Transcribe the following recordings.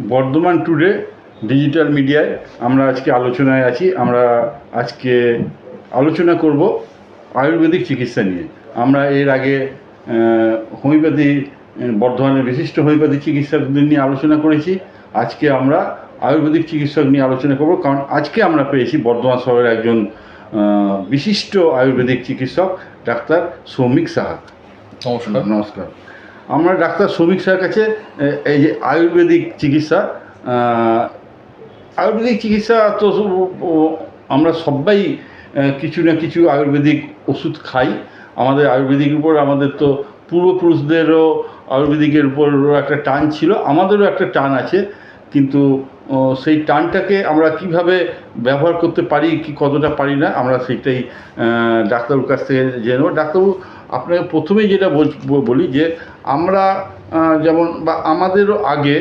Bardhaman today digital মিডিয়ায় আমরা আজকে আলোচনায় আছি। আমরা আজকে আলোচনা করব আয়ুর্বেদিক চিকিৎসা নিয়ে। আমরা এর আগে হোমিওপ্যাথি বর্ধমানের বিশিষ্ট হোমিওপ্যাথি চিকিৎসকদের নিয়ে আলোচনা করেছি। আজকে আমরা আয়ুর্বেদিক চিকিৎসক নিয়ে আলোচনা করব। কারণ আজকে আমরা পেয়েছি বর্ধমান শহরের একজন বিশিষ্ট আয়ুর্বেদিক চিকিৎসক ডাক্তার সৌমিক সাহা। নমস্কার। নমস্কার। আমরা ডাক্তার শ্রমিক স্যার কাছে এই যে আয়ুর্বেদিক চিকিৎসা আয়ুর্বেদিক চিকিৎসা তো আমরা সবাই কিছু না কিছু আয়ুর্বেদিক ওষুধ খাই। আমাদের আয়ুর্বেদিক উপর আমাদের তো পূর্বপুরুষদেরও আয়ুর্বেদিকের উপর একটা টান ছিল, আমাদেরও একটা টান আছে। কিন্তু সেই টানটাকে আমরা কীভাবে ব্যবহার করতে পারি, কি কতটা পারি না, আমরা সেইটাই ডাক্তারবাবুর কাছ থেকে জেনে ডাক্তারবাবু আপনাকে প্রথমেই যেটা বলি যে আমরা যেমন বা আমাদেরও আগে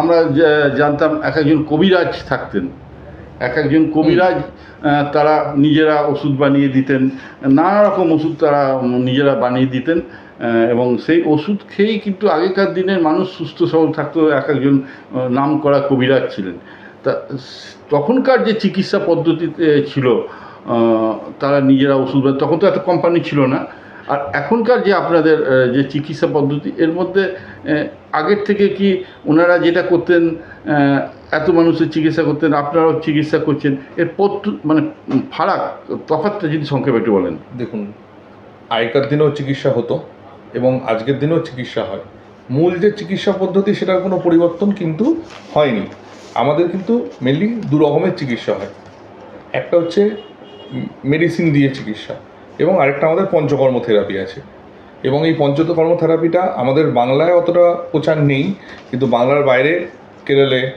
আমরা জানতাম এক একজন কবিরাজ থাকতেন। এক একজন কবিরাজ তারা নিজেরা ওষুধ বানিয়ে দিতেন নানা রকম ওষুধ তারা নিজেরা বানিয়ে দিতেন এবং সেই ওষুধ খেয়েই কিন্তু আগেকার দিনের মানুষ সুস্থ সবল থাকতো এক একজন নাম করা কবিরাজ ছিলেন। তা তখনকার যে চিকিৎসা পদ্ধতিতে ছিল তারা নিজেরা ওষুধ তখন তো এত কোম্পানি ছিল না। আর এখনকার যে আপনাদের যে চিকিৎসা পদ্ধতি, এর মধ্যে আগের থেকে কি ওনারা যেটা করতেন এত মানুষের চিকিৎসা করতেন, আপনারাও চিকিৎসা করছেন, এর পদ্ধ মানে ফারাক, তফাৎটা যদি সংক্ষেপে একটু বলেন। দেখুন, আগেকার দিনেও চিকিৎসা হতো এবং আজকের দিনেও চিকিৎসা হয়। মূল যে চিকিৎসা পদ্ধতি, সেটার কোনো পরিবর্তন কিন্তু হয়নি। আমাদের কিন্তু মেনলি দু রকমের চিকিৎসা হয়। একটা হচ্ছে মেডিসিন দিয়ে চিকিৎসা। এবং আরেকটা আমাদের পঞ্চকর্ম থেরাপি আছে। এবং এই পঞ্চকর্ম থেরাপিটা আমাদের বাংলায় অতটা প্রচার নেই কিন্তু বাংলার বাইরে কেরলে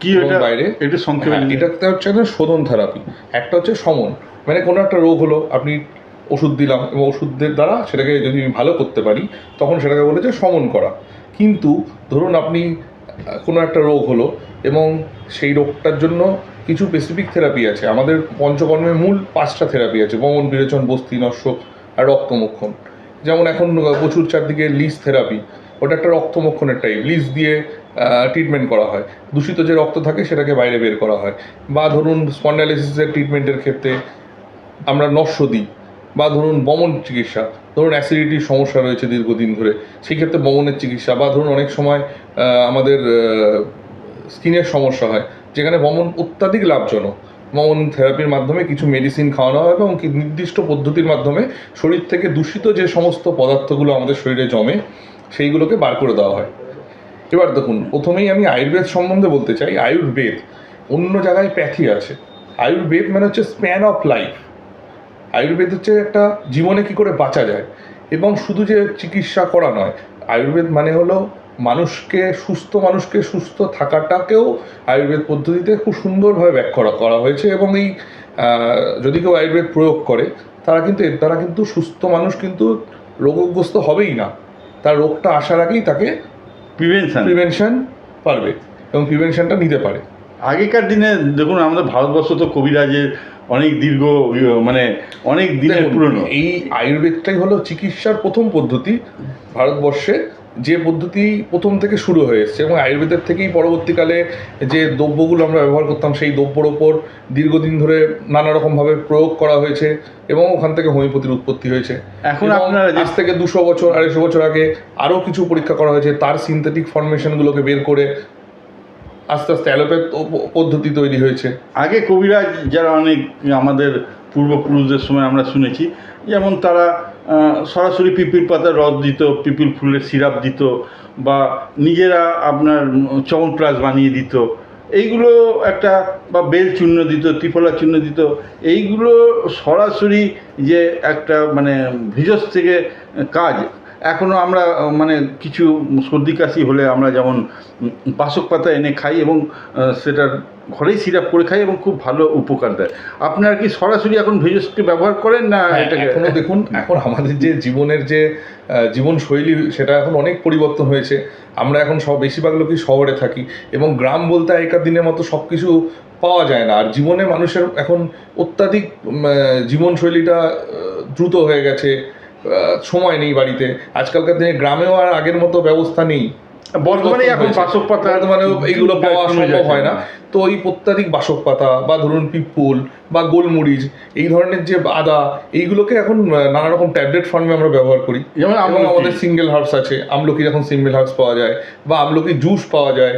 কি এটা? বাইরে একটু সংক্ষেপে হ্যাঁ, এটাতে হচ্ছে একটা শোধন থেরাপি। একটা হচ্ছে সমন। মানে কোনো একটা রোগ হলো আপনি ওষুধ দিলাম এবং ওষুধের দ্বারা সেটাকে যদি আমি ভালো করতে পারি তখন সেটাকে বলে যে সমন করা। কিন্তু ধরুন আপনি কোনো একটা রোগ হলো এবং সেই রোগটার জন্য কিছু স্পেসিফিক থেরাপি আছে। আমাদের পঞ্চকর্মের মূল পাঁচটা থেরাপি আছে। বমন, বিরেচন, বস্তি নস্যক আর রক্তমক্ষণ। যেমন এখন প্রচুর চারদিকে লিস থেরাপি ওটা একটা রক্তমক্ষণের টাইপ লিস দিয়ে ট্রিটমেন্ট করা হয়। দূষিত যে রক্ত থাকে সেটাকে বাইরে বের করা হয়। বা ধরুন স্পন্ডালাইসিসের ট্রিটমেন্টের ক্ষেত্রে আমরা নস্য দিই বা ধরুন বমন চিকিৎসা। ধরুন অ্যাসিডিটির সমস্যা রয়েছে দীর্ঘদিন ধরে। সেই ক্ষেত্রে বমনের চিকিৎসা। বা ধরুন অনেক সময় আমাদের স্কিনের সমস্যা হয়। যেখানে বমন অত্যাধিক লাভজনক। বমন থেরাপির মাধ্যমে কিছু মেডিসিন খাওয়ানো হয় এবং নির্দিষ্ট পদ্ধতির মাধ্যমে শরীর থেকে দূষিত যে সমস্ত পদার্থগুলো আমাদের শরীরে জমে, সেইগুলোকে বার করে দেওয়া হয়। এবার দেখুন, প্রথমেই আমি আয়ুর্বেদ সম্বন্ধে বলতে চাই, আয়ুর্বেদ। অন্য জায়গায় প্যাথি আছে। আয়ুর্বেদ মানে হচ্ছে স্প্যান অফ লাইফ আয়ুর্বেদ হচ্ছে একটা জীবনে কি করে বাঁচা যায়। এবং শুধু যে চিকিৎসা করা নয়, আয়ুর্বেদ মানে হলো মানুষকে সুস্থ মানুষকে সুস্থ থাকাটাকেও আয়ুর্বেদ পদ্ধতিতে খুব সুন্দরভাবে ব্যাখ্যা করা- হয়েছে এবং এই যদি কেউ আয়ুর্বেদ প্রয়োগ করে তারা কিন্তু এর দ্বারা কিন্তু সুস্থ মানুষ কিন্তু রোগগ্রস্ত হবেই না। তার রোগটা আসার আগেই তাকে প্রিভেনশন প্রিভেনশন পারবে এবং প্রিভেনশনটা নিতে পারে। আগেকার দিনে দেখুন আমাদের ভারতবর্ষ তো কবিরাজের অনেক দীর্ঘ ইয়ে, মানে অনেক দিনের পুরনো। এই আয়ুর্বেদটাই হলো চিকিৎসার প্রথম পদ্ধতি ভারতবর্ষে। যে পদ্ধতি প্রথম থেকে শুরু হয়ে এসছে এবং আয়ুর্বেদের থেকেই পরবর্তীকালে যে দ্রব্যগুলো আমরা ব্যবহার করতাম সেই দ্রব্যর ওপর দীর্ঘদিন ধরে নানা রকমভাবে প্রয়োগ করা হয়েছে এবং ওখান থেকে হোমিওপ্যাথির উৎপত্তি হয়েছে। এখন আপনারা আজ থেকে দুশো বছর আড়াইশো বছর আগে আরও কিছু পরীক্ষা করা হয়েছে তার সিনথেটিক ফর্মেশনগুলোকে বের করে আস্তে আস্তে অ্যালোপ্যাথ পদ্ধতি তৈরি হয়েছে। আগে কবিরাজ যারা অনেক আমাদের পূর্বপুরুষদের সময় আমরা শুনেছি যেমন তারা সরাসরি পিপিল পাতার রস দিত পিপিল ফুলের সিরাপ দিত, বা নিজেরা আপনার চমনপ্রাস বানিয়ে দিত। এইগুলো একটা, বা বেল চূর্ণ দিত, ত্রিফলা চূর্ণ দিত। এইগুলো সরাসরি যে একটা মানে ভিজস থেকে কাজ এখনও আমরা মানে কিছু সর্দি কাশি হলে আমরা যেমন বাসক পাতা এনে খাই এবং সেটার ঘরেই সিরাপ করে খাই এবং খুব ভালো উপকার দেয়। আপনারা কি সরাসরি এখন ভেজসকে ব্যবহার করেন না হ্যাঁ, এটাকে? এখনও দেখুন এখন আমাদের যে জীবনের যে জীবনশৈলী সেটা এখন অনেক পরিবর্তন হয়েছে। আমরা এখন সব বেশিরভাগ লোকই শহরে থাকি এবং গ্রাম বলতে আগেকার দিনের মতো সব কিছু পাওয়া যায় না। আর জীবনে মানুষের এখন অত্যাধিক জীবনশৈলীটা দ্রুত হয়ে গেছে। সময় নেই বাড়িতে। আজকালকার দিনে গ্রামেও আর আগের মতো ব্যবস্থা নেই। বর্তমানে এখন বাসক পাতা বর্তমানে এইগুলো পাওয়া সম্ভব হয় না। তো এই প্রত্যাধিক বাসক পাতা বা ধরুন পিপুল বা গোলমরিচ এই ধরনের যে আদা এইগুলোকে এখন নানা রকম ট্যাবলেট ফর্মে আমরা ব্যবহার করি। যেমন আমাদের সিঙ্গেল হার্বস আছে। আমলকি যখন সিঙ্গেল হার্বস পাওয়া যায় বা আমলকি জুস পাওয়া যায়।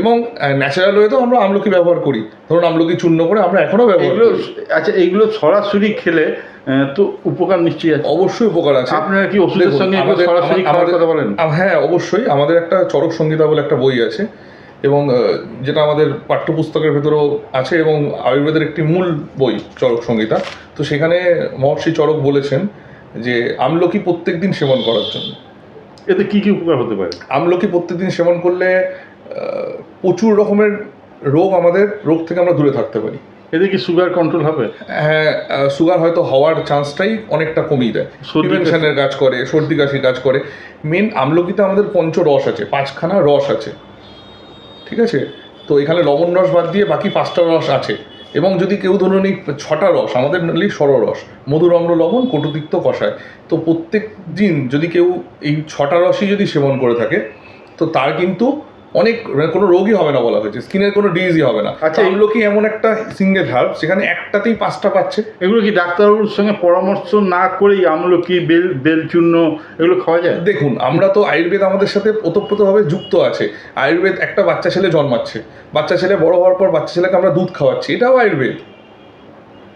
এবং ন্যাচারাল ওয়েতেও আমরা আমলকি ব্যবহার করি। ধরুন আমলকি চূর্ণ করে আমরা এখনও ব্যবহার এগুলো করি। আচ্ছা এইগুলো সরাসরি খেলে তো উপকার নিশ্চয়ই আছে। অবশ্যই উপকার আছে। আপনারা কি ওষুধের সঙ্গে সরাসরি খাওয়ার কথা বলেন? হ্যাঁ অবশ্যই। আমাদের একটা চরক সংহিতা বলে একটা বই আছে এবং যেটা আমাদের পাঠ্যপুস্তকের ভেতরেও আছে এবং আয়ুর্বেদের একটি মূল বই চরক সংহিতা তো সেখানে মহর্ষি চরক বলেছেন যে আমলকি প্রত্যেক দিন সেবন করার জন্য। এতে কি কি উপকার হতে পারে? আমলকি প্রত্যেকদিন সেবন করলে প্রচুর রকমের রোগ আমাদের রোগ থেকে আমরা দূরে থাকতে পারি। এতে কি সুগার কন্ট্রোল হবে? হ্যাঁ সুগার হয়তো হওয়ার চান্সটাই অনেকটা কমিয়ে দেয়। প্রিভেনশনের কাজ করে সর্দি কাশি কাজ করে। মেন আমলকিতে আমাদের পঞ্চ রস আছে পাঁচখানা রস আছে। ঠিক আছে? তো এখানে লবণ রস বাদ দিয়ে বাকি পাঁচটা রস আছে। এবং যদি কেউ ধরুন এই ছটা রস আমাদের নলি সররস মধুরম্র লবণ কটুতিক্ত কষায় তো প্রত্যেক দিন যদি কেউ এই ছটা রসই যদি সেবন করে থাকে তো তার কিন্তু অনেক মানে কোনো রোগই হবে না বলা হয়েছে। স্কিনের কোনো ডিজিজই হবে না। আচ্ছা, এগুলো কি এমন একটা সিঙ্গেল হার্ব সেখানে একটাতেই পাঁচটা পাচ্ছে। এগুলো কি ডাক্তারবাবুর সঙ্গে পরামর্শ না করেই আমলকি বেল বেলচূর্ণ এগুলো খাওয়া যায়? দেখুন আমরা তো আয়ুর্বেদ আমাদের সাথে ওতপ্রোতভাবে যুক্ত আছে। আয়ুর্বেদ একটা বাচ্চা ছেলে জন্মাচ্ছে। বাচ্চা ছেলে বড় হওয়ার পর বাচ্চা ছেলেকে আমরা দুধ খাওয়াচ্ছি। এটাও আয়ুর্বেদ।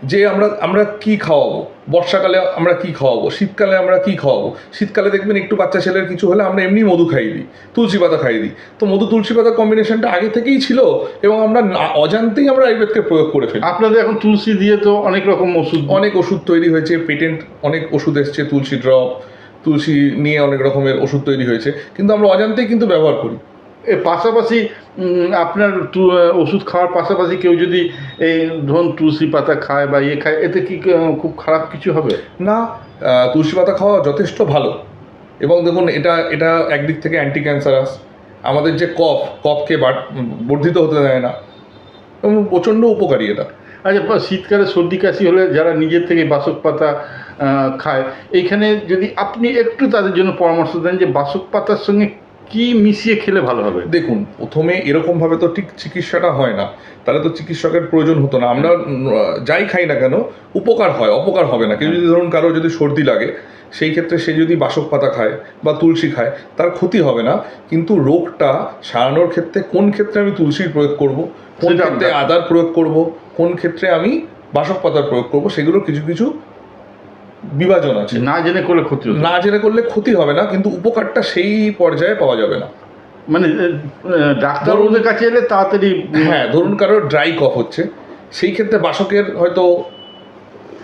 যে আমরা আমরা কি খাওয়াবো? বর্ষাকালে আমরা কি খাওয়াবো? শীতকালে আমরা কি খাওয়াবো? শীতকালে দেখবেন একটু বাচ্চা ছেলের কিছু হলে আমরা এমনি মধু খাইয়ে দিই তুলসী পাতা খাইয়ে দিই। তো মধু তুলসী পাতার কম্বিনেশনটা আগে থেকেই ছিল এবং আমরা না- অজান্তেই আমরা আয়ুর্বেদকে প্রয়োগ করে ফেলি। আপনাদের এখন তুলসী দিয়ে তো অনেক রকম ওষুধ অনেক ওষুধ তৈরি হয়েছে পেটেন্ট অনেক ওষুধ এসছে তুলসী ড্রপ তুলসী নিয়ে অনেক রকমের ওষুধ তৈরি হয়েছে। কিন্তু আমরা অজান্তেই কিন্তু ব্যবহার করি। পাশাপাশি আপনার তু- ওষুধ খাওয়ার পাশাপাশি কেউ যদি এই ধরুন তুলসী পাতা খায় বা ইয়ে খায় এতে কি খুব খারাপ কিছু হবে? না তুলসী পাতা খাওয়া যথেষ্ট ভালো। এবং দেখুন এটা এটা একদিক থেকে অ্যান্টি ক্যান্সারাস আমাদের যে কফ কফকে বর্ধিত হতে দেয় না। এবং প্রচণ্ড উপকারী এটা। আচ্ছা শীতকালে সর্দি কাশি হলে যারা নিজের থেকে বাসক পাতা খায় এইখানে যদি আপনি একটু তাদের জন্য পরামর্শ দেন যে বাসক পাতার সঙ্গে কি মিশিয়ে খেলে ভালো হবে? দেখুন প্রথমে এরকমভাবে তো ঠিক চিকিৎসাটা হয় না। তাহলে তো চিকিৎসকের প্রয়োজন হতো না। আমরা যাই খাই না কেন উপকার হয় অপকার হবে না। কেউ যদি ধরুন কারও যদি সর্দি লাগে সেই ক্ষেত্রে সে যদি বাসক পাতা খায় বা তুলসী খায় তার ক্ষতি হবে না। কিন্তু রোগটা সারানোর ক্ষেত্রে কোন ক্ষেত্রে আমি তুলসীর প্রয়োগ করব? কোন ক্ষেত্রে আদার প্রয়োগ করব? কোন ক্ষেত্রে আমি বাসক পাতার প্রয়োগ করব? সেগুলো কিছু কিছু বিভাজন আছে। না জেনে করলে ক্ষতি না জেনে করলে ক্ষতি হবে না কিন্তু উপকারটা সেই পর্যায়ে পাওয়া যাবে না। মানে আহ, ডাক্তারবাবুদের কাছে এলে তাড়াতাড়ি হ্যাঁ ধরুন কারও ড্রাই কফ হচ্ছে সেই ক্ষেত্রে বাসকের হয়তো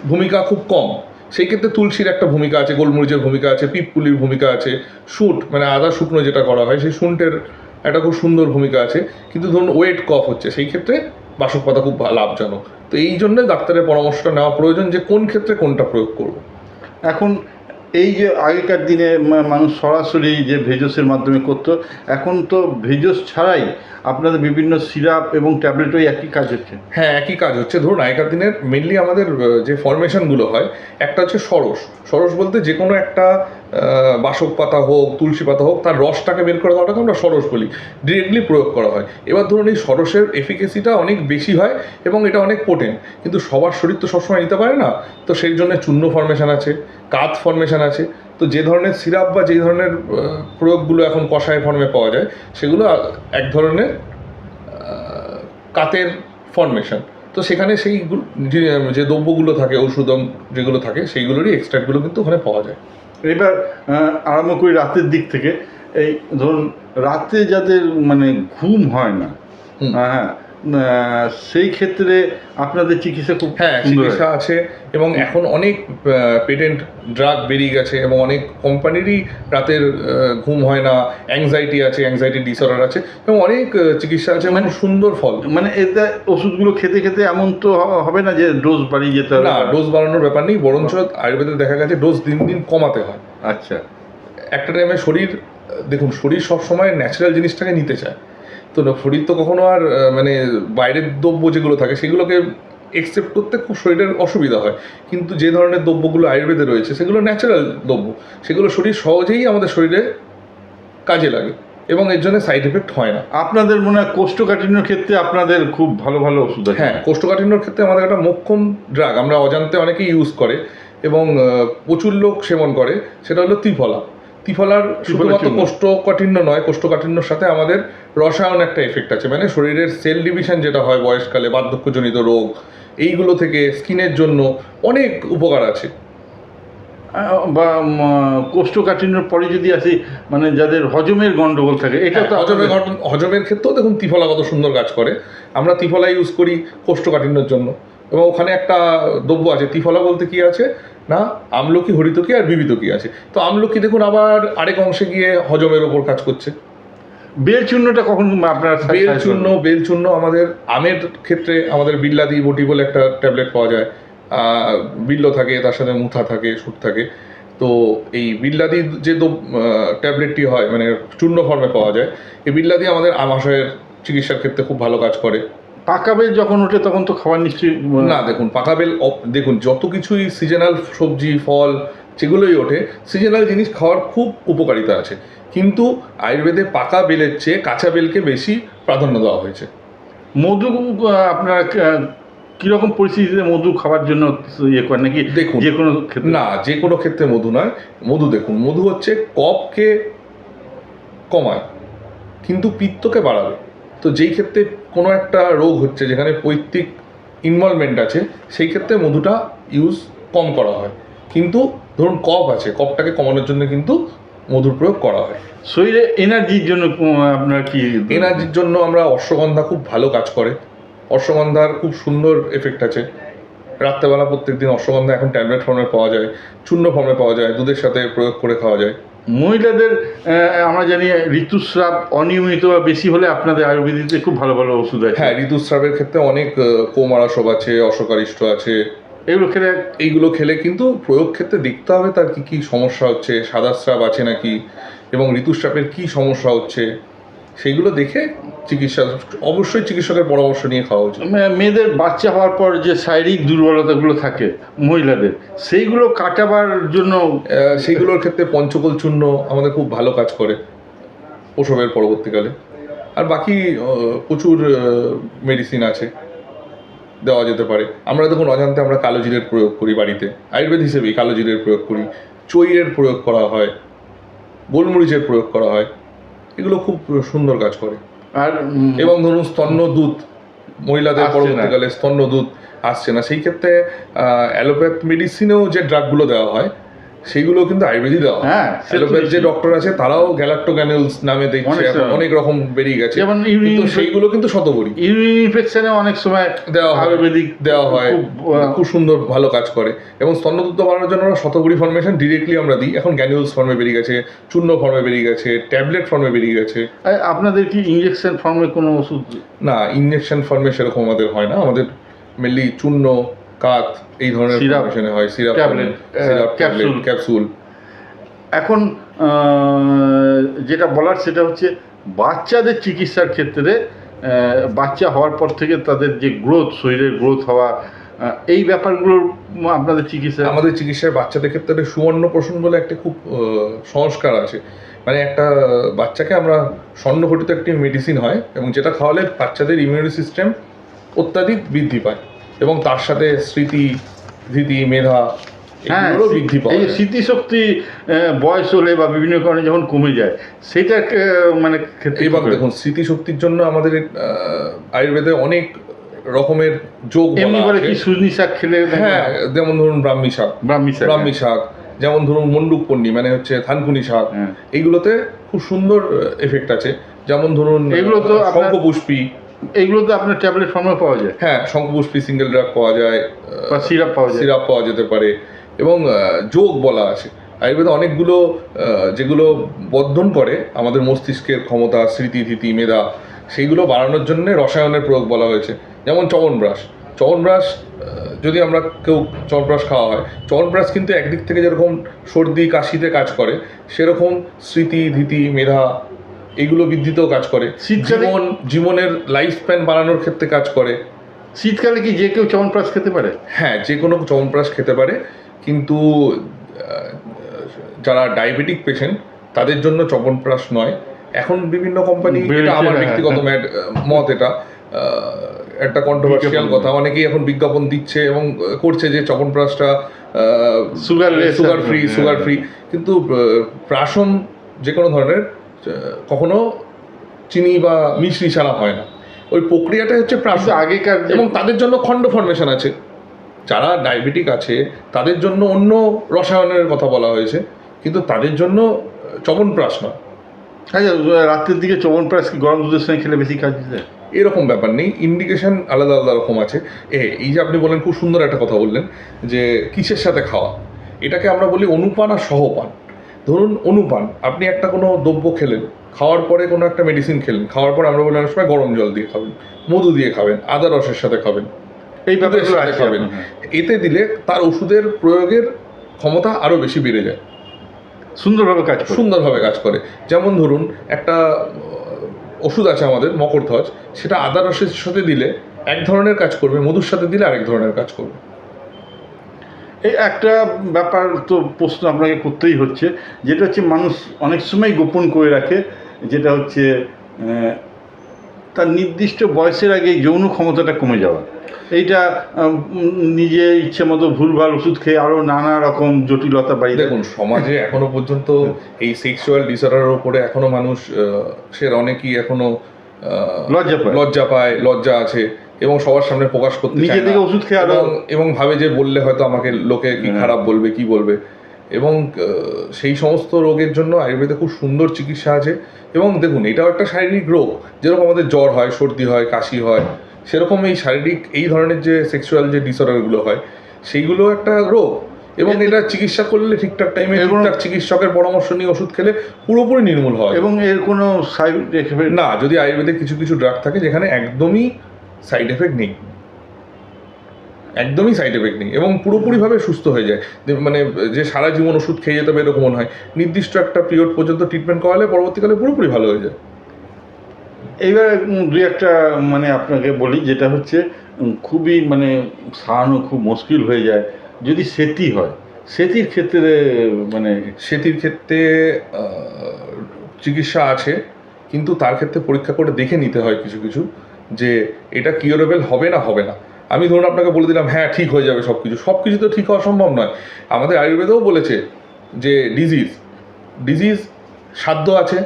ভূমিকা খুব কম। সেই ক্ষেত্রে তুলসীর একটা ভূমিকা আছে গোলমরিচের ভূমিকা আছে পিপপুলির ভূমিকা আছে শুট মানে আদা শুকনো যেটা করা হয় সেই শুন্টের একটা খুব সুন্দর ভূমিকা আছে। কিন্তু ধরুন ওয়েট কফ হচ্ছে সেই ক্ষেত্রে বাসক পাতা খুব লাভজনক। তো এই জন্য ডাক্তারের পরামর্শটা নেওয়া প্রয়োজন যে কোন ক্ষেত্রে কোনটা প্রয়োগ করব। এখন এই যে আগেকার দিনে মানুষ সরাসরি যে ভেজসের মাধ্যমে করতো এখন তো ভেজস ছাড়াই আপনাদের বিভিন্ন সিরাপ এবং ট্যাবলেট ওই একই কাজ হচ্ছে। হ্যাঁ একই কাজ হচ্ছে। ধরুন আগেকার দিনের মেনলি আমাদের যে ফরমেশনগুলো হয় একটা হচ্ছে সরস। সরস বলতে যে কোনো একটা বাসক পাতা হোক, তুলসী পাতা হোক, তার রসটাকে বের করে দেওয়াটাকে আমরা সরস বলি। ডিরেক্টলি প্রয়োগ করা হয়। এবার ধরুন এই সরসের এফিকেসিটা অনেক বেশি হয় এবং এটা অনেক পোটেন্ট কিন্তু সবার শরীর তো সবসময় নিতে পারে না। তো সেই জন্য চূর্ণ ফরমেশন আছে, কাত ফরমেশন আছে। তো যে ধরনের সিরাপ বা যে ধরনের প্রয়োগগুলো এখন কষায় ফর্মে পাওয়া যায়, সেগুলো এক ধরনের কাতের ফর্মেশন তো সেখানে সেই যে যে দ্রব্যগুলো থাকে, ঔষধম যেগুলো থাকে, সেইগুলোরই এক্সট্রাক্টগুলো কিন্তু ওখানে পাওয়া যায়। এবার আরম্ভ করি রাতের দিক থেকে। এই ধরুন রাতে যাদের মানে ঘুম হয় না হ্যাঁ সেই ক্ষেত্রে আপনাদের চিকিৎসা খুব হ্যাঁ চিকিৎসা আছে এবং এখন অনেক পেটেন্ট ড্রাগ বেরিয়ে গেছে এবং অনেক কোম্পানিরই রাতের ঘুম হয় না অ্যাংজাইটি আছে অ্যাংজাইটি ডিসঅর্ডার আছে এবং অনেক চিকিৎসা আছে মানে সুন্দর ফল। মানে এতে ওষুধগুলো খেতে খেতে এমন তো হবে না যে ডোজ বাড়িয়ে যেতে হবে না ডোজ বাড়ানোর ব্যাপার নেই বরঞ্চ আয়ুর্বেদে দেখা গেছে ডোজ দিন দিন কমাতে হয়। আচ্ছা। একটা টাইমে শরীর দেখুন শরীর সবসময় ন্যাচারাল জিনিসটাকে নিতে চায়। তো না, শরীর তো কখনো আর মানে বাইরের দ্রব্য যেগুলো থাকে সেগুলোকে একসেপ্ট করতে খুব শরীরের অসুবিধা হয়। কিন্তু যে ধরনের দ্রব্যগুলো আয়ুর্বেদে রয়েছে সেগুলো ন্যাচারাল দ্রব্য। সেগুলো শরীর সহজেই আমাদের শরীরে কাজে লাগে এবং এর জন্য সাইড এফেক্ট হয় না। আপনাদের মনে হয় কোষ্ঠকাঠিন্যর ক্ষেত্রে আপনাদের খুব ভালো ভালো ওষুধ আছে? হ্যাঁ কোষ্ঠকাঠিন্যর ক্ষেত্রে আমাদের একটা মোক্ষম ড্রাগ আমরা অজান্তে অনেকেই ইউজ করে এবং প্রচুর লোক সেবন করে সেটা হলো ত্রিফলা। ত্রিফলার শুধুমাত্র। কোষ্ঠকাঠিন্য নয় কোষ্ঠকাঠিন্যর সাথে আমাদের রসায়ন একটা এফেক্ট আছে। মানে শরীরের সেল ডিভিশন যেটা হয় বয়সকালে বার্ধক্যজনিত রোগ এইগুলো থেকে স্কিনের জন্য অনেক উপকার আছে। বা কোষ্ঠকাঠিন্যর পরে যদি আসি মানে যাদের হজমের গন্ডগোল থাকে এটা তো হ্যাঁ, হজমের হজমের ক্ষেত্রেও দেখুন ত্রিফলা কত সুন্দর কাজ করে। আমরা ত্রিফলা ইউজ করি কোষ্ঠকাঠিন্যর জন্য। এবং ওখানে একটা দ্রব্য আছে ত্রিফলা বলতে কি আছে? না? আমলকি হরিতকি আর বিবিতকি আছে। তো আমলকি দেখুন আবার আরেক অংশে গিয়ে হজমের ওপর কাজ করছে। বেল চূর্ণটা কখন আপনার বেল চূর্ণ বেল চূর্ণ আমাদের আমের ক্ষেত্রে আমাদের বিল্লাদি বটি বলে একটা ট্যাবলেট পাওয়া যায়। বিল্ল থাকে তার সাথে মুথা থাকে সুট থাকে। তো এই বিল্লাদি যে ট্যাবলেটটি হয় মানে চূর্ণ ফর্মে পাওয়া যায় এই বিল্লাদি আমাদের আমাশয়ের চিকিৎসার ক্ষেত্রে খুব ভালো কাজ করে। পাকা বেল যখন ওঠে তখন তো খাবার নিশ্চয়ই না দেখুন পাকা বেল দেখুন যত কিছুই সিজনাল সবজি ফল যেগুলোই ওঠে সিজনাল জিনিস খাওয়ার খুব উপকারিতা আছে। কিন্তু আয়ুর্বেদে পাকা বেলের চেয়ে কাঁচা বেলকে বেশি প্রাধান্য দেওয়া হয়েছে। মধু আপনার কীরকম পরিস্থিতিতে মধু খাবার জন্য ইয়ে করেন নাকি? দেখুন। যে কোনো ক্ষেত্রে? না যে কোনো ক্ষেত্রে মধু নয় মধু দেখুন মধু হচ্ছে কফকে কমায় কিন্তু পিত্তকে বাড়াবে। তো যেই ক্ষেত্রে কোনো একটা রোগ হচ্ছে যেখানে পৈতৃক ইনভলভমেন্ট আছে সেই ক্ষেত্রে মধুটা ইউজ কম করা হয়। কিন্তু ধরুন কফ আছে কফটাকে কমানোর জন্য কিন্তু মধুর প্রয়োগ করা হয়। শরীরে এনার্জির জন্য আপনার কি এনার্জির জন্য আমরা অশ্বগন্ধা খুব ভালো কাজ করে। অশ্বগন্ধার খুব সুন্দর এফেক্ট আছে। রাত্রেবেলা প্রত্যেকদিন অশ্বগন্ধা এখন ট্যাবলেট ফর্মে পাওয়া যায় চূর্ণ ফর্মে পাওয়া যায় দুধের সাথে প্রয়োগ করে খাওয়া যায়। মহিলাদের আমরা জানি ঋতুস্রাব অনিয়মিত বা বেশি হলে আপনাদের আয়ুর্বেদিতে খুব ভালো ভালো ওষুধ আছে। হ্যাঁ ঋতুস্রাবের ক্ষেত্রে অনেক কোমারাসব আছে অশকারিষ্ট আছে। এগুলো খেলে এইগুলো খেলে কিন্তু প্রয়োগ ক্ষেত্রে দেখতে হবে তার কি কি সমস্যা হচ্ছে সাদা স্রাব আছে নাকি এবং ঋতুস্রাবের কি সমস্যা হচ্ছে। সেইগুলো দেখে চিকিৎসা অবশ্যই চিকিৎসকের পরামর্শ নিয়ে খাওয়া উচিত। মেয়েদের বাচ্চা হওয়ার পর যে শারীরিক দুর্বলতাগুলো থাকে মহিলাদের সেইগুলো কাটাবার জন্য সেইগুলোর ক্ষেত্রে পঞ্চকোল চূর্ণ আমাদের খুব ভালো কাজ করে প্রসবের পরবর্তীকালে। আর বাকি প্রচুর মেডিসিন আছে দেওয়া যেতে পারে। আমরা দেখুন অজান্তে আমরা কালো জিরের প্রয়োগ করি বাড়িতে আয়ুর্বেদ হিসেবেই কালো জিরের প্রয়োগ করি চৈয়ের প্রয়োগ করা হয় গোলমরিচের প্রয়োগ করা হয়। এগুলো খুব সুন্দর কাজ করে আর এবং ধরুন স্তন্য দুধ মহিলাদের। পরবর্তীকালে স্তন্য দুধ আসছে না সেই ক্ষেত্রে অ্যালোপ্যাথ মেডিসিনেও যে ড্রাগগুলো দেওয়া হয় সেইগুলো কিন্তু আয়ুর্বেদই দেওয়া হ্যাঁ, অ্যালোপ্যাথ যে ডক্টর আছে তারাও গ্যালাক্টোগ্যানুলস নামে দেখছে অনেক রকম বেরিয়ে গেছে। যেমন কিন্তু ইউরিন সেইগুলো কিন্তু শতবরী ইউরিন ইনফেকশনে অনেক সময় দেওয়া হয় আয়ুর্বেদিক দেওয়া হয়। খুব, সুন্দর ভালো কাজ করে। এবং স্তন্যদুগ্ধ বাড়ানোর জন্য আমরা শতগুড়ি ফর্মেশন ডিরেক্টলি আমরা দিই। এখন গ্যানুলস ফর্মে বেরিয়ে গেছে চূর্ণ ফর্মে বেরিয়ে গেছে ট্যাবলেট ফর্মে বেরিয়ে গেছে। আপনাদের কি ইঞ্জেকশন ফর্মে কোনো ওষুধ? না ইঞ্জেকশন ফর্মে সেরকম আমাদের হয় না। আমাদের মেনলি চূর্ণ কাত এই ধরনের ফর্মেশনে হয় সিরাপ ক্যাপসুল। ক্যাপসুল। এখন যেটা বলার সেটা হচ্ছে বাচ্চাদের চিকিৎসার ক্ষেত্রে বাচ্চা হওয়ার পর থেকে তাদের যে গ্রোথ শরীরের গ্রোথ হওয়া এই ব্যাপারগুলোর আপনাদের চিকিৎসা আমাদের চিকিৎসায় বাচ্চাদের ক্ষেত্রে সুবর্ণ পোষণ বলে একটা খুব সংস্কার আছে। মানে একটা বাচ্চাকে আমরা স্বর্ণঘটিত একটি মেডিসিন হয় এবং যেটা খাওয়ালে বাচ্চাদের ইমিউনি সিস্টেম অত্যাধিক বৃদ্ধি পায়। এবং তার সাথে স্মৃতি ধৃতি মেধা হ্যাঁ বৃদ্ধি পাওয়া এই স্মৃতিশক্তি বয়স হলে বা বিভিন্ন কারণে যখন কমে যায় সেটা মানে এবার দেখুন স্মৃতিশক্তির জন্য আমাদের আয়ুর্বেদে অনেক রকমের যোগ এমনি বলে কি সুজনি শাক খেলে হ্যাঁ যেমন ধরুন ব্রাহ্মী শাক। ব্রাহ্মী শাক ব্রাহ্মী শাক যেমন ধরুন মন্ডুক পন্নি মানে হচ্ছে থানকুনি শাক হ্যাঁ। এইগুলোতে খুব সুন্দর এফেক্ট আছে। যেমন ধরুন এগুলো তো শঙ্খপুষ্পী এইগুলো তো আপনার ট্যাবলেট ফর্মে পাওয়া যায়? হ্যাঁ শঙ্খপুষ্পী সিঙ্গেল ড্রাগ পাওয়া যায় বা সিরাপ পাওয়া যায়। সিরাপ পাওয়া যেতে পারে এবং যোগ বলা আছে। আয়ুর্বেদে অনেকগুলো যেগুলো বর্ধন করে আমাদের মস্তিষ্কের ক্ষমতা স্মৃতি ধৃতি মেধা সেইগুলো বাড়ানোর জন্য রসায়নের প্রয়োগ বলা হয়েছে। যেমন চবনব্রাশ চবনব্রাশ যদি আমরা কেউ চবনব্রাশ খাওয়া হয় চবনব্রাশ কিন্তু একদিক থেকে যেরকম সর্দি কাশিতে কাজ করে সেরকম স্মৃতি ধৃতি মেধা এগুলো বৃদ্ধিতেও কাজ করে। জীবন জীবনের লাইফ স্প্যান বাড়ানোর ক্ষেত্রে কাজ করে। শীতকালে কি যে কেউ চমনপ্রাশ খেতে পারে? হ্যাঁ যে কোনো চবনপ্রাশ খেতে পারে। কিন্তু যারা ডায়াবেটিক পেশেন্ট তাদের জন্য চবনপ্রাশ নয়। এখন বিভিন্ন কোম্পানি এটা আমার হ্যাঁ, ব্যক্তিগত হ্যাঁ। মত এটা একটা কন্ট্রোভার্সিয়াল কথা। অনেকেই এখন বিজ্ঞাপন দিচ্ছে এবং করছে যে Sugarless সুগার আর- ফ্রি। সুগার ফ্রি কিন্তু প্রাশন যে কোনো ধরনের কখনো চিনি বা মিশ্রি ছাড়া হয় না। ওই প্রক্রিয়াটা হচ্ছে প্রাশন আগেকার এবং তাদের জন্য খণ্ড ফর্মেশন আছে। যারা ডায়াবেটিক আছে তাদের জন্য অন্য রসায়নের কথা বলা হয়েছে কিন্তু তাদের জন্য চবনপ্রাশ নয়। আচ্ছা রাত্রের দিকে চবন প্রাস কি গরম দুধের সঙ্গে খেলে বেশি কাজ দিতে? এরকম ব্যাপার নেই। ইন্ডিকেশন আলাদা আলাদা রকম আছে। এ এই যে আপনি বললেন খুব সুন্দর একটা কথা বললেন যে কিসের সাথে খাওয়া? এটাকে আমরা বলি অনুপান আর সহপান। ধরুন অনুপান আপনি একটা কোনো দ্রব্য খেলেন খাওয়ার পরে কোনো একটা মেডিসিন খেলেন খাওয়ার পরে আমরা বলি অনেক সময় গরম জল দিয়ে খাবেন মধু দিয়ে খাবেন আদা রসের সাথে খাবেন এই সাথে খাবেন। হ্যাঁ। এতে দিলে তার ওষুধের প্রয়োগের ক্ষমতা আরও বেশি বেড়ে যায়। সুন্দরভাবে কাজ সুন্দরভাবে কাজ করে। যেমন ধরুন একটা ওষুধ আছে আমাদের মকরধ্বজ সেটা আদা রসের সাথে দিলে এক ধরনের কাজ করবে মধুর সাথে দিলে আরেক ধরনের কাজ করবে। এই একটা ব্যাপার তো প্রশ্ন আপনাকে করতেই হচ্ছে যেটা হচ্ছে মানুষ অনেক সময় গোপন করে রাখে যেটা হচ্ছে তার নির্দিষ্ট বয়সের আগে যৌন ক্ষমতাটা কমে যাওয়া। এইটা নিজে ইচ্ছে মতো ভুলভাল ওষুধ খেয়ে আরও নানা রকম জটিলতা বাড়িয়ে দেখুন সমাজে এখনও পর্যন্ত এই সেক্সুয়াল ডিসঅর্ডারের উপরে এখনও মানুষ সে অনেকই এখনও লজ্জা পায়। লজ্জা পায় লজ্জা আছে। এবং সবার সামনে প্রকাশ করতে নিজে থেকে ওষুধ খেয়ে এবং এবং ভাবে যে বললে হয়তো আমাকে লোকে কি হ্যাঁ। খারাপ বলবে কি বলবে। এবং সেই সমস্ত রোগের জন্য আয়ুর্বেদে খুব সুন্দর চিকিৎসা আছে। এবং দেখুন এটাও একটা শারীরিক রোগ। যেরকম আমাদের জ্বর হয় সর্দি হয় কাশি হয় সেরকম এই শারীরিক এই ধরনের যে সেক্সুয়াল যে ডিসঅর্ডারগুলো হয় সেইগুলো একটা রোগ। এবং এটা চিকিৎসা করলে ঠিকঠাক টাইমে ঠিকঠাক চিকিৎসকের পরামর্শ নিয়ে ওষুধ খেলে পুরোপুরি নির্মূল হয় এবং এর কোনো সাইড না যদি আয়ুর্বেদে কিছু কিছু ড্রাগ থাকে যেখানে একদমই সাইড এফেক্ট নেই। একদমই সাইড এফেক্ট নেই এবং পুরোপুরিভাবে সুস্থ হয়ে যায়। মানে যে সারা জীবন ওষুধ খেয়ে যেতে হবে এরকম মনে হয়। নির্দিষ্ট একটা পিরিয়ড পর্যন্ত ট্রিটমেন্ট করালে পরবর্তীকালে পুরোপুরি ভালো হয়ে যায়। এইবার দুই একটা মানে আপনাকে বলি যেটা হচ্ছে খুবই মানে সারানো খুব মুশকিল হয়ে যায়। যদি সেতি হয় সেতির ক্ষেত্রে মানে সেতির ক্ষেত্রে চিকিৎসা আছে কিন্তু তার ক্ষেত্রে পরীক্ষা করে দেখে নিতে হয় কিছু কিছু। যে এটা কিওরেবল হবে না হবে না। আমি ধরুন আপনাকে বলে দিলাম হ্যাঁ ঠিক হয়ে যাবে সব কিছু সব কিছু তো ঠিক হওয়া সম্ভব নয়। আমাদের আয়ুর্বেদেও বলেছে যে ডিজিজ ডিজিজ সাধ্য আছে,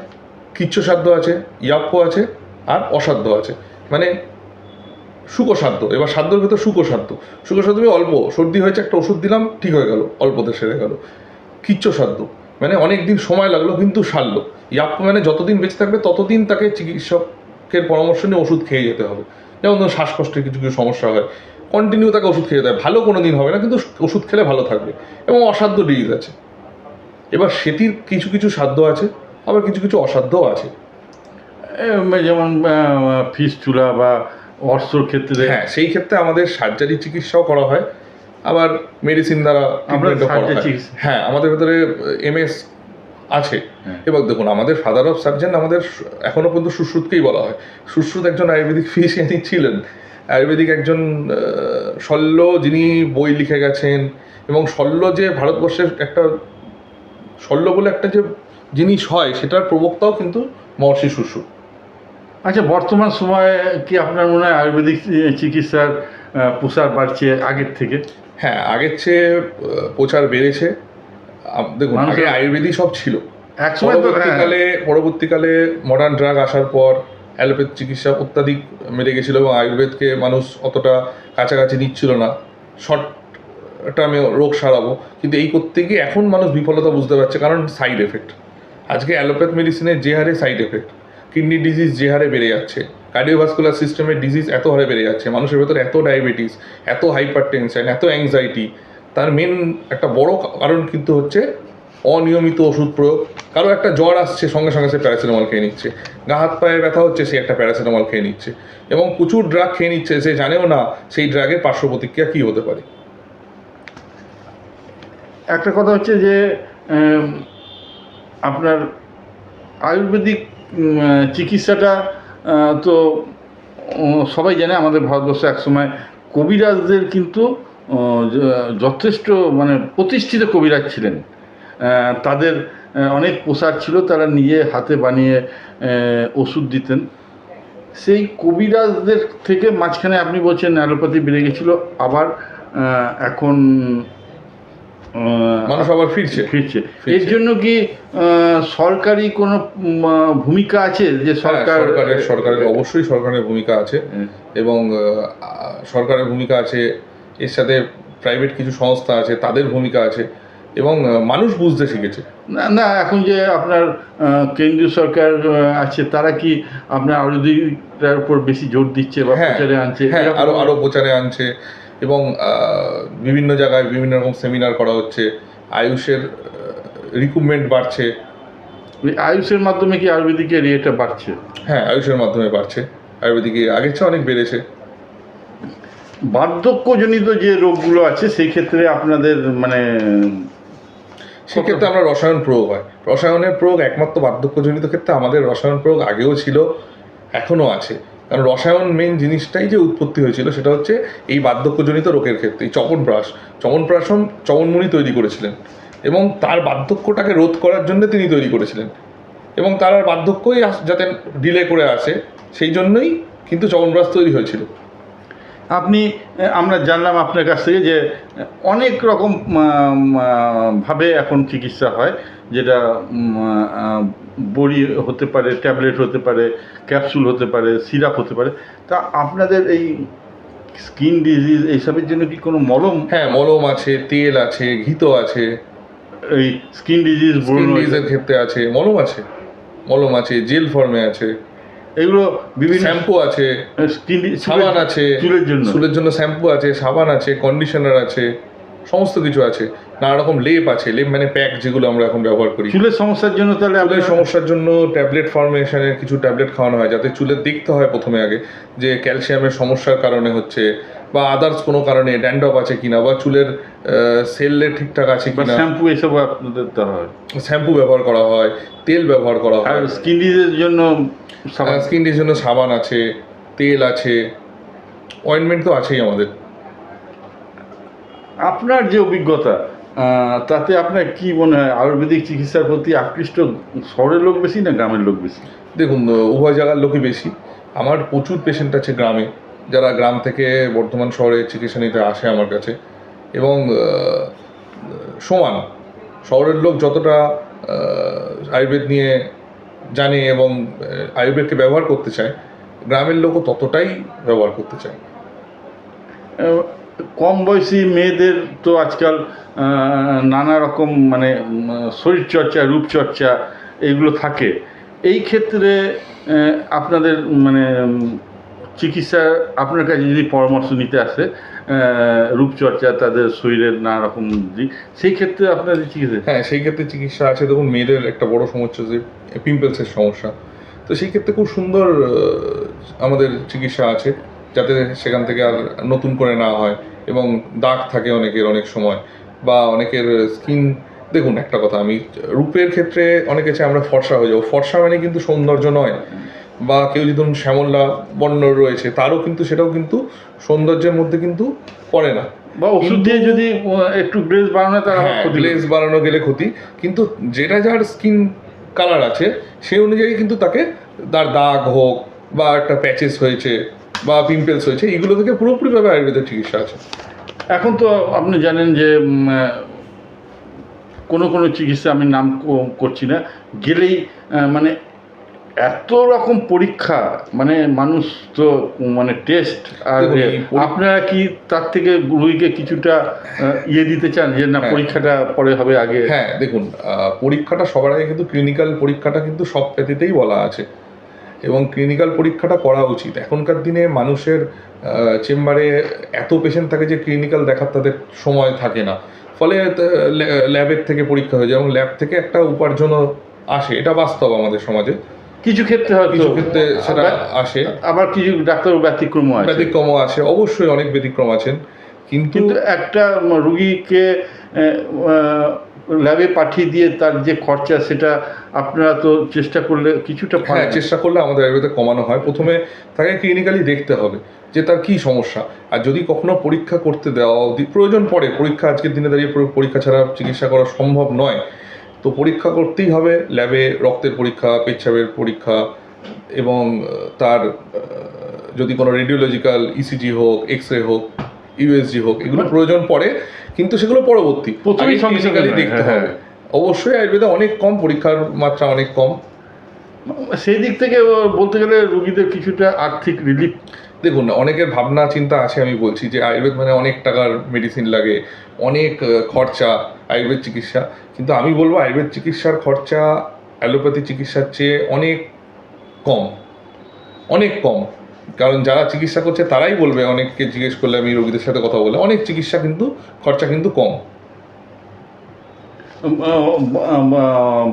কিচ্ছ সাধ্য আছে, ইয়াপ্য আছে, আর অসাধ্য আছে। মানে সুকসাধ্য এবার সাধ্যর ভেতর সুকসাধ্য সুকসাধ্য মানে অল্প, সর্দি হয়েছে, একটা ওষুধ দিলাম, ঠিক হয়ে গেল অল্পতে সেরে গেল। কিচ্ছ সাধ্য। মানে অনেক দিন সময় লাগল, কিন্তু সারলো। ইয়াপ্য মানে যতদিন বেঁচে থাকবে, ততদিন তাকে চিকিৎসকের পরামর্শ নিয়ে ওষুধ খেয়ে যেতে হবে। যেমন ধরুন শ্বাসকষ্টের কিছু কিছু সমস্যা হয় কন্টিনিউ তাকে ওষুধ খেয়ে যেতে হয় ভালো কোনো দিন হবে না কিন্তু ওষুধ খেলে ভালো থাকবে এবং অসাধ্য ডিজিজ আছে। এবার সেটির কিছু কিছু সাধ্য আছে আবার কিছু কিছু অসাধ্যও আছে। যেমন ফিস চূড়া বা অর্থর ক্ষেত্রে হ্যাঁ সেই ক্ষেত্রে আমাদের সার্জারি চিকিৎসাও করা হয়। আবার মেডিসিন দ্বারা আমরা হয়। আমাদের ভেতরে এমএস আছে। হ্যাঁ। এবার দেখুন আমাদের ফাদার অফ সার্জন আমাদের এখনও পর্যন্ত সুশ্রুতকেই বলা হয়। সুশ্রুত একজন আয়ুর্বেদিক ফিজিশিয়ানই ছিলেন। আয়ুর্বেদিক একজন শল্য যিনি বই লিখে গেছেন এবং শল্য যে ভারতবর্ষের একটা শল্য বলে একটা যে জিনিস হয় সেটার প্রবক্তাও কিন্তু মহর্ষি সুশ্রুত। আচ্ছা বর্তমান সময়ে কি আপনার মনে হয় আয়ুর্বেদিক চিকিৎসার প্রসার বাড়ছে আগের থেকে? হ্যাঁ আগের চেয়ে প্রচার বেড়েছে। দেখুন আগে আয়ুর্বেদিক সব ছিল। তো হ্যাঁ, পরবর্তীকালে পরবর্তীকালে মডার্ন ড্রাগ আসার পর অ্যালোপ্যাথ চিকিৎসা অত্যাধিক বেড়ে গেছিল এবং আয়ুর্বেদকে মানুষ অতটা কাছাকাছি নিচ্ছিল না। শর্ট টার্মে রোগ সারাবো। কিন্তু এই করতে গিয়ে এখন মানুষ বিফলতা বুঝতে পারছে কারণ সাইড এফেক্ট আজকে অ্যালোপ্যাথ মেডিসিনের যে হারে সাইড এফেক্ট কিডনি ডিজিজ যে হারে বেড়ে যাচ্ছে কার্ডিওভাস্কুলার সিস্টেমের ডিজিজ এত হারে বেড়ে যাচ্ছে মানুষের ভেতরে এত ডায়াবেটিস এত হাইপার টেনশন এত অ্যাংজাইটি তার মেন একটা বড় কারণ কিন্তু হচ্ছে অনিয়মিত ওষুধ প্রয়োগ। কারও একটা জ্বর আসছে, সঙ্গে সঙ্গে সে প্যারাসিটামল খেয়ে নিচ্ছে। গা হাত পায়ে ব্যথা হচ্ছে, সে একটা প্যারাসিটামল খেয়ে নিচ্ছে। এবং প্রচুর ড্রাগ খেয়ে নিচ্ছে, সে জানেও না সেই ড্রাগের পার্শ্ব প্রতিক্রিয়া কী হতে পারে। একটা কথা হচ্ছে যে আপনার আয়ুর্বেদিক চিকিৎসাটা তো সবাই জানে আমাদের ভারতবর্ষে একসময় কবিরাজদের কিন্তু যথেষ্ট মানে প্রতিষ্ঠিত কবিরাজ ছিলেন। তাদের অনেক প্রসার ছিল তারা নিজে হাতে বানিয়ে ওষুধ দিতেন। সেই কবিরাজদের থেকে মাঝখানে আপনি বলছেন অ্যালোপ্যাথি বেড়ে গেছিল আবার এখন মানুষ আবার ফিরছে। ফিরছে। এর জন্য কি সরকারি কোনো ভূমিকা আছে যে হ্যাঁ, সরকার সরকারের সরকারের অবশ্যই সরকারের ভূমিকা আছে। এবং আহ, আহ, সরকারের ভূমিকা আছে এর সাথে প্রাইভেট কিছু সংস্থা আছে তাদের ভূমিকা আছে এবং মানুষ বুঝতে শিখেছে। না না এখন যে আপনার কেন্দ্রীয় সরকার আছে তারা কি আপনার আয়ুর্বেদিকটার উপর বেশি জোর দিচ্ছে বা হ্যাঁ, প্রচারে আনছে? হ্যাঁ এরকম- আরও আরও প্রচারে আনছে এবং বিভিন্ন জায়গায় বিভিন্ন রকম সেমিনার করা হচ্ছে আয়ুষের রিক্রুটমেন্ট বাড়ছে। আয়ুষের মাধ্যমে কি আয়ুর্বেদিকের ইয়েটা বাড়ছে? হ্যাঁ আয়ুষের মাধ্যমে বাড়ছে। আয়ুর্বেদিকে আগের চেয়ে অনেক বেড়েছে। বার্ধক্যজনিত যে রোগগুলো আছে, সেই ক্ষেত্রে আপনাদের মানে সেক্ষেত্রে আমরা রসায়ন প্রয়োগ হয়। রসায়নের প্রয়োগ একমাত্র বার্ধক্যজনিত ক্ষেত্রে, আমাদের রসায়ন প্রয়োগ আগেও ছিল, এখনও আছে। কারণ রসায়ন মেন জিনিসটাই যে উৎপত্তি হয়েছিল, সেটা হচ্ছে এই বার্ধক্যজনিত রোগের ক্ষেত্রে, এই চপনপ্রাশ চপনপ্রাশন চপনমুনি তৈরি করেছিলেন এবং তার বার্ধক্যটাকে রোধ করার জন্য তিনি তৈরি করেছিলেন। এবং তার আর বার্ধক্যই যাতে ডিলে করে আসে, সেই জন্যই কিন্তু চপনপ্রাশ তৈরি হয়েছিল। আপনি আমরা জানলাম আপনার কাছ থেকে যে অনেক রকম ভাবে এখন চিকিৎসা হয় যেটা বড়ি হতে পারে ট্যাবলেট হতে পারে ক্যাপসুল হতে পারে সিরাপ হতে পারে। তা আপনাদের এই স্কিন ডিজিজ এইসবের জন্য কি কোনো মলম? হ্যাঁ মলম আছে তেল আছে ঘিতো আছে। এই স্কিন ডিজিজ স্কিন ক্ষেত্রে আছে মলম আছে মলম আছে জেল ফর্মে আছে। এগুলো বিভিন্ন শ্যাম্পু আছে স্কিন সাবান আছে চুলের জন্য। চুলের জন্য শ্যাম্পু আছে সাবান আছে কন্ডিশনার আছে সমস্ত কিছু আছে। নানা রকম লেপ আছে লেপ মানে প্যাক যেগুলো আমরা এখন ব্যবহার করি। চুলের সমস্যার জন্য তাহলে আমাদের সমস্যার জন্য ট্যাবলেট ফর্মেশনের কিছু ট্যাবলেট খাওয়ানো হয় যাতে চুলের দেখতে হয় প্রথমে আগে যে ক্যালসিয়ামের সমস্যার কারণে হচ্ছে বা আদার্স কোনো কারণে ড্যান্ডপ আছে কিনা বা চুলের সেললে ঠিকঠাক আছে কিনা। শ্যাম্পু এসব আপনাদের দেওয়া হয়। শ্যাম্পু ব্যবহার করা হয় তেল ব্যবহার করা হয়। স্কিন ডিজিজের জন্য সাবান। স্কিনের জন্য সাবান আছে তেল আছে অয়েন্টমেন্ট তো আছেই আমাদের। আপনার যে অভিজ্ঞতা তাতে আপনার কি মনে হয় আয়ুর্বেদিক চিকিৎসার প্রতি আকৃষ্ট শহরের লোক বেশি না গ্রামের লোক বেশি? দেখুন উভয় জায়গার লোকই বেশি। আমার প্রচুর পেশেন্ট আছে গ্রামে। যারা গ্রাম থেকে বর্ধমান শহরে চিকিৎসা নিতে আসে আমার কাছে, এবং সমান, শহরের লোক যতটা আয়ুর্বেদ নিয়ে জানে এবং আয়ুর্বেদকে ব্যবহার করতে চায়, গ্রামের লোকও ততটাই ব্যবহার করতে চায়। কম বয়সী মেয়েদের তো আজকাল নানা রকম মানে শরীরচর্চা, রূপচর্চা, এইগুলো থাকে। এই ক্ষেত্রে আপনাদের মানে চিকিৎসা আপনার কাছে যদি পরামর্শ নিতে আসে রূপচর্চা, তাদের শরীরের নানা রকম সেই ক্ষেত্রে আপনাদের চিকিৎসা। হ্যাঁ সেই ক্ষেত্রে চিকিৎসা আছে। দেখুন, মেয়েদের একটা বড় সমস্যা যে, পিম্পলসের সমস্যা। তো সেই ক্ষেত্রে খুব সুন্দর আমাদের চিকিৎসা আছে, যাতে সেখান থেকে আর নতুন করে না হয় এবং দাগ থাকে অনেকের অনেক সময়। বা অনেকের স্কিন, দেখুন একটা কথা, আমি রূপের ক্ষেত্রে অনেকে চাই আমরা ফর্সা হয়ে যাব। ফর্সা মানে কিন্তু সৌন্দর্য নয়। বা কেউ যদি ধরুন শ্যামলা বর্ণ রয়েছে তারও কিন্তু সেটাও কিন্তু সৌন্দর্যের মধ্যে কিন্তু পড়ে না। বা ওষুধ দিয়ে যদি একটু গ্রেস বাড়ানো তার আবার হ্যাঁ গ্লেজ বাড়ানো গেলে ক্ষতি। কিন্তু যেটা যার স্কিন কালার আছে সেই অনুযায়ী কিন্তু তাকে তার দাগ হোক বা একটা প্যাচেস হয়েছে বা পিম্পলস হয়েছে এগুলো থেকে পুরোপুরিভাবে আয়ুর্বেদের চিকিৎসা আছে। এখন তো আপনি জানেন যে কোনো কোনো চিকিৎসা আমি নাম করছি না। গেলেই মানে এত রকম পরীক্ষা মানে মানুষ তো মানে টেস্ট আর আপনারা কি তার থেকে রুগীকে কিছুটা ইয়ে দিতে চান যে না হ্যাঁ। পরীক্ষাটা পরে হবে আগে? হ্যাঁ দেখুন পরীক্ষাটা সবার আগে কিন্তু ক্লিনিক্যাল পরীক্ষাটা কিন্তু সব পেতেতেই বলা আছে। এবং ক্লিনিক্যাল পরীক্ষাটা করা উচিত। এখনকার দিনে মানুষের চেম্বারে এত পেশেন্ট থাকে যে ক্লিনিক্যাল দেখার তাদের সময় থাকে না। ফলে ল্যাবের থেকে পরীক্ষা হয়ে যায় এবং ল্যাব থেকে একটা উপার্জনও আসে। এটা বাস্তব আমাদের সমাজে। কিছু ক্ষেত্রে হয়তো কিছু ক্ষেত্রে সেটা আসে। আবার কিছু ডাক্তার ব্যতিক্রমও আছে। ব্যতিক্রমও আছে। অবশ্যই অনেক ব্যতিক্রম আছেন। কিন্তু একটা রুগীকে ল্যাবে পাঠিয়ে দিয়ে তার যে খরচা সেটা আপনারা তো চেষ্টা করলে কিছুটা হ্যাঁ চেষ্টা করলে আমাদের আয়ুর্বেদে কমানো হয়। প্রথমে তাকে ক্লিনিক্যালি দেখতে হবে যে তার কি সমস্যা। আর যদি কখনো পরীক্ষা করতে দেওয়া প্রয়োজন পড়ে। পরীক্ষা আজকের দিনে দাঁড়িয়ে পরীক্ষা ছাড়া চিকিৎসা করা সম্ভব নয়। তো পরীক্ষা করতেই হবে ল্যাবে রক্তের পরীক্ষা পেচ্ছাবের পরীক্ষা এবং তার যদি কোনো রেডিওলজিক্যাল ইসিজি হোক এক্স রে হোক ইউএসজি হোক এগুলো প্রয়োজন পড়ে কিন্তু সেগুলো পরবর্তী। প্রথমেই সঙ্গে দেখতে হ্যাঁ, হবে। অবশ্যই আয়ুর্বেদে অনেক কম পরীক্ষার মাত্রা অনেক কম। সেই দিক থেকে বলতে গেলে রুগীদের কিছুটা আর্থিক রিলিফ দেখুন না অনেকের ভাবনা চিন্তা আছে আমি বলছি যে আয়ুর্বেদ মানে অনেক টাকার মেডিসিন লাগে অনেক খরচা। আয়ুর্বেদ চিকিৎসা। কিন্তু আমি বলব আয়ুর্বেদ চিকিৎসার খরচা অ্যালোপ্যাথি চিকিৎসার চেয়ে অনেক কম। অনেক কম। কারণ যারা চিকিৎসা করছে তারাই বলবে, অনেককে জিজ্ঞেস করলে আমি রোগীদের সাথে কথা বলে অনেক চিকিৎসা কিন্তু, খরচা কিন্তু কম।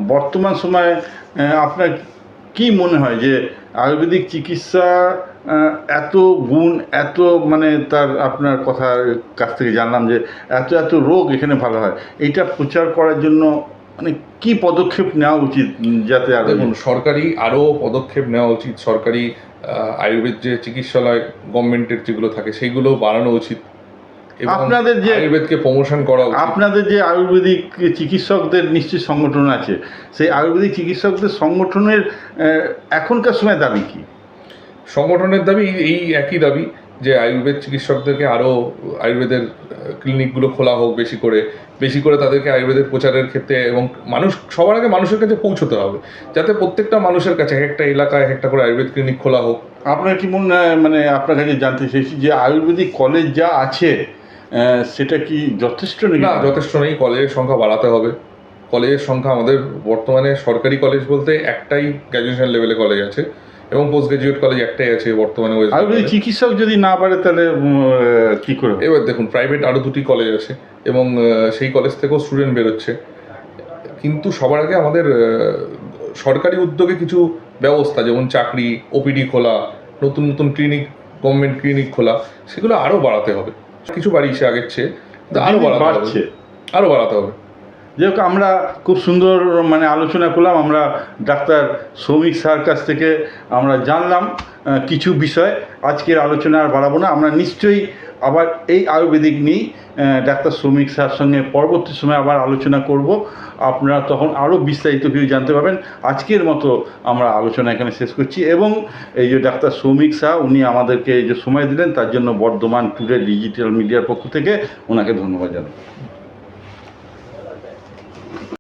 বর্তমান সময়ে আপনার কি মনে হয় যে আয়ুর্বেদিক চিকিৎসা এত গুণ, এত মানে তার আপনার কথার কাছ থেকে জানলাম যে এত এত রোগ এখানে ভালো হয়। এইটা প্রচার করার জন্য মানে কি পদক্ষেপ নেওয়া উচিত যাতে আর দেখুন, সরকারি আরও পদক্ষেপ নেওয়া উচিত। সরকারি আয়ুর্বেদ যে চিকিৎসালয় গভর্নমেন্টের যেগুলো থাকে, সেইগুলো বাড়ানো উচিত। আপনাদের যে- আয়ুর্বেদকে প্রমোশন করা আপনাদের যে আয়ুর্বেদিক চিকিৎসকদের নিশ্চয়ই সংগঠন আছে সেই আয়ুর্বেদিক চিকিৎসকদের সংগঠনের এখনকার সময় দাবি কি? সংগঠনের দাবি এই একই দাবি যে আয়ুর্বেদ চিকিৎসকদেরকে আরও আয়ুর্বেদের ক্লিনিকগুলো খোলা হোক বেশি করে বেশি করে তাদেরকে আয়ুর্বেদের প্রচারের ক্ষেত্রে এবং মানুষ সবার আগে মানুষের কাছে পৌঁছতে হবে যাতে প্রত্যেকটা মানুষের কাছে এক একটা এলাকায় এক একটা করে আয়ুর্বেদ ক্লিনিক খোলা হোক। আপনার কি মনে মানে আপনার কাছে জানতে চাইছি যে আয়ুর্বেদিক কলেজ যা আছে সেটা কি যথেষ্ট নাকি? না যথেষ্ট নেই। কলেজের সংখ্যা বাড়াতে হবে। কলেজের সংখ্যা আমাদের বর্তমানে সরকারি কলেজ বলতে একটাই গ্র্যাজুয়েশন লেভেলে কলেজ আছে এবং পোস্ট গ্রাজুয়েট কলেজ একটাই আছে বর্তমানে আয়ুর্বেদিক বেঙ্গলে। চিকিৎসক যদি না পারে তাহলে কি করে এবার দেখুন প্রাইভেট আরও দুটি কলেজ আছে এবং সেই কলেজ থেকেও স্টুডেন্ট বেরোচ্ছে। কিন্তু সবার আগে আমাদের সরকারি উদ্যোগে কিছু ব্যবস্থা যেমন চাকরি ওপিডি খোলা নতুন নতুন ক্লিনিক গভর্নমেন্ট ক্লিনিক খোলা সেগুলো আরও বাড়াতে হবে। কিছু বাড়িয়েছে আগের চেয়ে আরও বাড়াচ্ছে আরও বাড়াতে বাড়ছে। হবে আরও বাড়াতে হবে। যাই হোক আমরা খুব সুন্দর মানে আলোচনা করলাম আমরা ডাক্তার শ্রমিক স্যার কাছ থেকে আমরা জানলাম কিছু বিষয়। আজকের আলোচনা আর বাড়াবো না আমরা নিশ্চয়ই আবার এই আয়ুর্বেদিক নিয়েই ডাক্তার শ্রমিক স্যার সঙ্গে পরবর্তী সময় আবার আলোচনা করব। আপনারা তখন আরও বিস্তারিত কিছু জানতে পারবেন। আজকের মতো আমরা আলোচনা এখানে শেষ করছি এবং এই যে ডাক্তার শ্রমিক শাহ উনি আমাদেরকে এই যে সময় দিলেন, তার জন্য বর্ধমান টুডে ডিজিটাল মিডিয়ার পক্ষ থেকে ওনাকে ধন্যবাদ জানাই